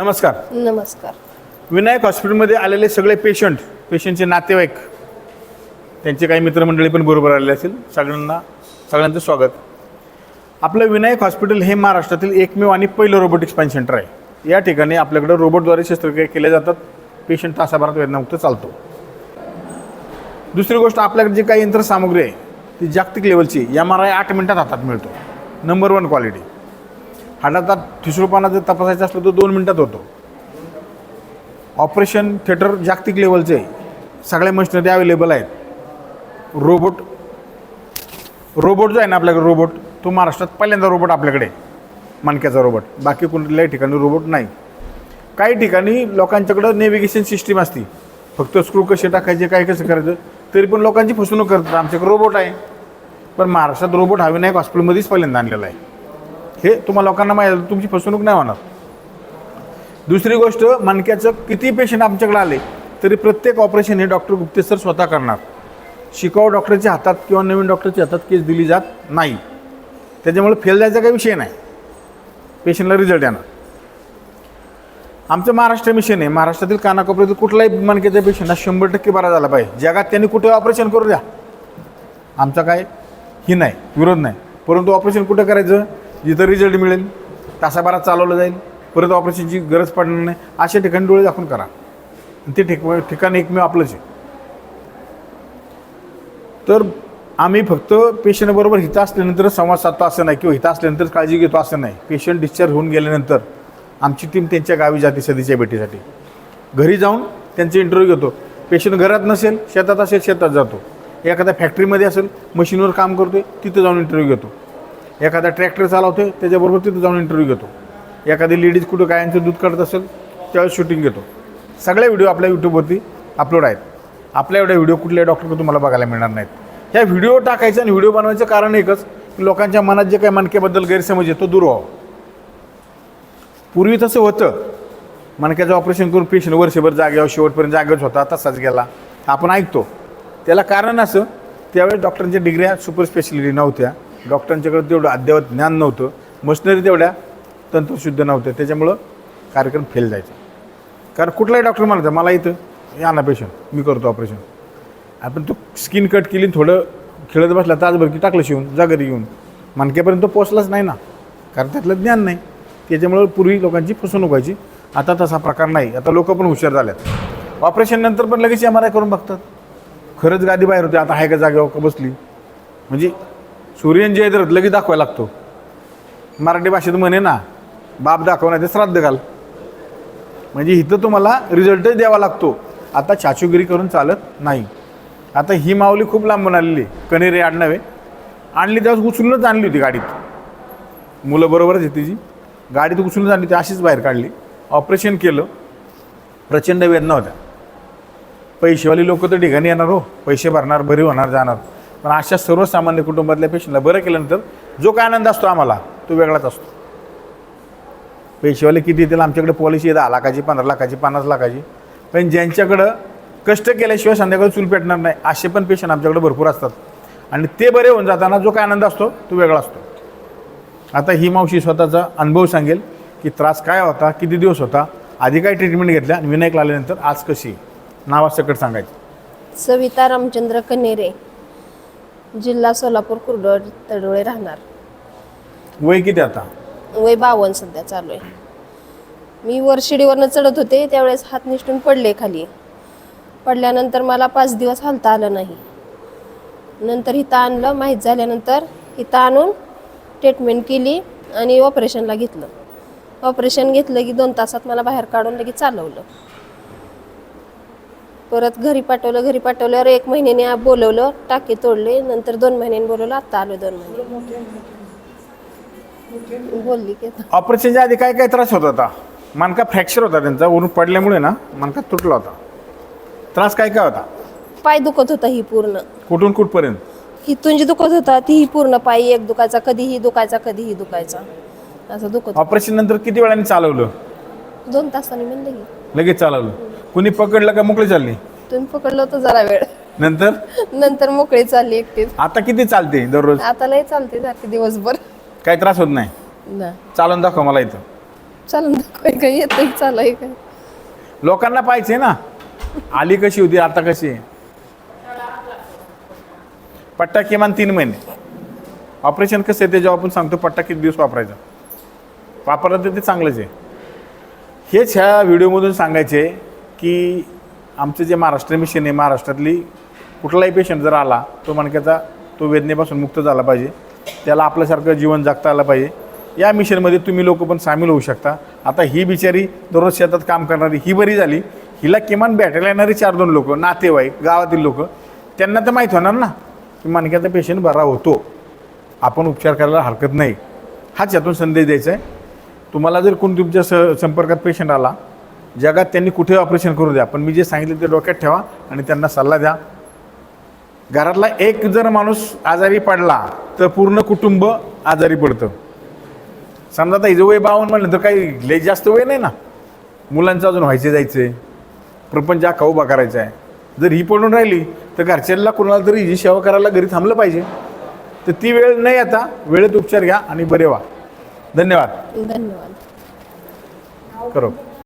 नमस्कार. नमस्कार. विनायक हॉस्पिटलमध्ये आलेले सगळे पेशंट पेशंटचे नातेवाईक त्यांचे काही मित्रमंडळी पण बरोबर आलेले असेल सगळ्यांना सगळ्यांचं स्वागत. आपलं विनायक हॉस्पिटल हे महाराष्ट्रातील एकमेव आणि पहिलं रोबोटिक स्पाईन सेंटर आहे. या ठिकाणी आपल्याकडं रोबोटद्वारे शस्त्रक्रिया केल्या जातात. पेशंट तासाभरात वेदनामुक्त चालतो. दुसरी गोष्ट आपल्याकडे जी काही यंत्रसामुग्री आहे ती जागतिक लेवलची एम आर आय आठ मिनटात हातात मिळतो. नंबर वन क्वालिटी हाडाचा ठिसूळपणा जर तपासायचा असलं तर दोन मिनटात होतो. ऑपरेशन थिएटर जागतिक लेवलचे आहे सगळ्या मशिनरी अवेलेबल आहेत. रोबोट रोबोट जो आहे ना आपल्याकडे रोबोट तो महाराष्ट्रात पहिल्यांदा रोबोट आपल्याकडे आहे. मणक्याचा रोबोट. बाकी कुठल्याही ठिकाणी रोबोट नाही. काही ठिकाणी लोकांच्याकडं नेव्हिगेशन सिस्टीम असते. फक्त स्क्रू कसे टाकायचे काय कसं करायचं तरी पण लोकांची फसवणूक करतात. आमच्याकडे रोबोट आहे. पण महाराष्ट्रात रोबोट हवे विनायक हॉस्पिटलमध्येच पहिल्यांदा आणलेला आहे. हे तुम्हाला लोकांना माहीत आहे, तुमची फसवणूक नाही होणार. दुसरी गोष्ट मणक्याचं किती पेशंट आमच्याकडे आले तरी प्रत्येक ऑपरेशन हे डॉक्टर गुप्ते सर स्वतः करणार. शिकाऊ डॉक्टरच्या हातात किंवा नवीन डॉक्टरच्या हातात केस दिली जात नाही. त्याच्यामुळे फेल जायचा काही विषय नाही. पेशंटला रिझल्ट येणार. आमचं महाराष्ट्र मिशन आहे. महाराष्ट्रातील कानाकोपऱ्यातील कुठलाही मणक्याच्या पेशंटला शंभर टक्के बरा झाला पाहिजे. जगात त्यांनी कुठे ऑपरेशन करू द्या? आमचा काय ही नाही विरोध नाही. परंतु ऑपरेशन कुठं करायचं? जिथं रिझल्ट मिळेल तासाभरात चालवलं जाईल. परत ऑपरेशनची गरज पडणार नाही. अशा ठिकाणी डोळे दाखवून करा. ते ठिक ठिकाण एकमेव आपलंच आहे. तर आम्ही फक्त पेशंटबरोबर हिता असल्यानंतर संवाद साधतो असं नाही किंवा हिता असल्यानंतर काळजी घेतो असं नाही. पेशंट डिस्चार्ज होऊन गेल्यानंतर आमची टीम त्यांच्या गावी जाते सदीच्या भेटीसाठी. घरी जाऊन त्यांचे इंटरव्ह्यू घेतो. पेशंट घरात नसेल शेतात असेल शेतात जातो. एखाद्या फॅक्टरीमध्ये असेल मशीनवर काम करतोय तिथं जाऊन इंटरव्ह्यू घेतो. एखादा ट्रॅक्टर चालवतो त्याच्याबरोबर तिथं जाऊन इंटरव्ह्यू घेतो. एखादी लेडीज कुठं गायांचं दूध काढत असेल त्यावेळेस शूटिंग घेतो. सगळे व्हिडिओ आपल्या यूट्यूबवरती अपलोड आहेत. आपल्या एवढ्या व्हिडिओ कुठल्याही डॉक्टरकडे तुम्हाला बघायला मिळणार नाहीत. ह्या व्हिडिओ टाकायचं आणि व्हिडिओ बनवायचं कारण एकच की लोकांच्या मनात जे काही मणक्याबद्दल गैरसमज येतो दूर व्हावं. पूर्वी तसं होतं. मणक्याचं ऑपरेशन करून पेशंट वर्षभर जागेवर शेवटपर्यंत जागेच होता तसाच गेला. आपण ऐकतो. त्याला कारण असं त्यावेळेस डॉक्टरांच्या डिग्र्या सुपर स्पेशालिटी नव्हत्या. डॉक्टरांच्याकडे तेवढं अद्ययावत ज्ञान नव्हतं. मशिनरी तेवढ्या तंत्रशुद्ध नव्हत्या. त्याच्यामुळं कार्यक्रम फेल जायचा. कारण कुठलाही डॉक्टर म्हणायचा मला इथं या ना पेशंट मी करतो ऑपरेशन आपण तो स्किन कट केली थोडं खेळत बसला तासभर की टाकलं शिवून जा घरी घेऊन. मणक्यापर्यंत तो पोचलाच नाही ना. कारण त्यातलं ज्ञान नाही. त्याच्यामुळं पूर्वी लोकांची फसवणूक व्हायची. आता तसा प्रकार नाही. आता लोक पण हुशार झाल्यात. ऑपरेशन नंतर पण लगेच एम आर आय करून बघतात. खरंच गादी बाहेर होते. आता आहे का जागेवर बसली? म्हणजे सूर्यन जे आहे तर लगेच दाखवायला लागतो. मराठी भाषेत म्हणे ना बाप दाखवण्याचे नाही श्राद्ध घाल. म्हणजे इथं तुम्हाला रिझल्टच द्यावा लागतो. आता चाचूगिरी करून चालत नाही. आता ही माऊली खूप लांबून आलेली आहे. आडनावे आणली त्यावेळेस उचलूनच आणली होती गाडीत. मुलं बरोबरच आहे तिची. गाडीत उचलूनच आणली ती अशीच बाहेर काढली. ऑपरेशन केलं. प्रचंड वेदना होत्या. पैसेवाली लोक तर ठिकाणी येणार हो. पैसे भरणार बरी होणार जाणार. पण अशा सर्वसामान्य कुटुंबातल्या पेशंटला बरं केल्यानंतर जो काय आनंद असतो आम्हाला तो वेगळाच असतो. पैसेवाले किती येतील आमच्याकडे पॉलिसी आहे दहा लाखाची पंधरा लाखाची पन्नास लाखाची. पण ज्यांच्याकडं कष्ट केल्याशिवाय संध्याकाळी चूल पेटणार नाही असे पण पेशंट आमच्याकडे भरपूर असतात. आणि ते बरे होऊन जाताना जो काय आनंद असतो तो वेगळा असतो. आता ही मावशी स्वतःचा अनुभव सांगेल की त्रास काय होता किती दिवस होता आधी काय ट्रीटमेंट घेतल्या आणि विनायक आल्यानंतर आज कशी नावासकट सांगायचं. सविता रामचंद्र कनेरे. जिल्हा सोलापूर कुर्डोळ तडोळे राहणार. वय किती आता? वय बावन सध्या चालू आहे. मी वर शिडीवरनं चढत होते त्यावेळेस हात निष्ठून पडले खाली. पडल्यानंतर मला पाच दिवस हालता आलं नाही. नंतर इथं आणलं माहीत झाल्यानंतर इथं आणून ट्रीटमेंट केली आणि ऑपरेशनला घेतलं. ऑपरेशन घेतलं की दोन तासात मला बाहेर काढून लगेच चालवलं. परत घरी पाठवलं घरी पाठवल्यावर एक महिन्याने बोलवलं टाके तोडले नंतर दोन महिन्यांनी बोलवलं आत्ता आलो दोन महिने बोलली की आता. ऑपरेशनच्या आधी काय काय त्रास होत होता? मणका फ्रॅक्चर होता त्यांचा वरून पडल्यामुळे ना मणका तुटला होता. त्रास काय काय होता? पाय दुखत होता ही पूर्ण. कुठून कुठपर्यंत? हिथून जी दुखत होता ती ही पूर्ण पाय एक दुखायचा कधीही दुखायचा कधीही दुखायचा. असं दुखत. ऑपरेशन नंतर किती वेळाने चालवलं? दोन तासांनी म्हणलं की. लगेच चालवलं? कुणी पकडलं का मोकळी चालली? तुम्ही पकडलं होतं जरा वेळ. नंतर? नंतर मोकळी चालली एकटीच आता किती चालते दररोज? आता लय चालते सारखी दिवसभर. काही त्रास होत नाही? ना. चालून दाखव मला इथं. चालून दाखवाय काय येतंय चालाय काय लोकांना पाहिजे ना. आली कशी होती आता कशी आहे? पट्टा किमान तीन महिने. ऑपरेशन कसं आहे ते जेव्हा आपण सांगतो पट्टा किती दिवस वापरायचा? वापरलं तर ते चांगलंच आहे. हेच ह्या व्हिडिओमधून सांगायचे की आमचं जे महाराष्ट्र मिशन आहे महाराष्ट्रातली कुठलाही पेशंट जर आला तो मणक्याचा तो वेदनेपासून मुक्त झाला पाहिजे. त्याला आपल्यासारखं जीवन जगता आलं पाहिजे. या मिशनमध्ये तुम्ही लोक पण सामील होऊ शकता. आता ही बिचारी दररोज शेतात काम करणारी ही बरी झाली. हिला किमान भेटायला येणारी चार दोन लोक नातेवाईक गावातील लोक त्यांना तर माहीत होणार ना की मणक्याचा पेशंट बरा होतो. आपण उपचार करायला हरकत नाही. हाच यातून संदेश द्यायचा आहे. तुम्हाला जर कोण तुमच्या स संपर्कात पेशंट आला जगात त्यांनी कुठे ऑपरेशन करू द्या? पण मी जे सांगितलं ते डोक्यात ठेवा आणि त्यांना सल्ला द्या. घरातला एक जर माणूस आजारी पडला तर पूर्ण कुटुंब आजारी पडतं. समजा आता हिचं वय बावन्न म्हणलं तर काही लय जास्त वय नाही ना? मुलांचं अजून व्हायचे जायचे प्रपंच अख्खा उभा करायचा आहे. जर ही पडून राहिली तर घरच्यांना कोणाला तरी हिची सेवा करायला घरी थांबलं पाहिजे. तर ती वेळ नाही आता. वेळेत उपचार घ्या आणि बरे व्हा. धन्यवाद. धन्यवाद. करो.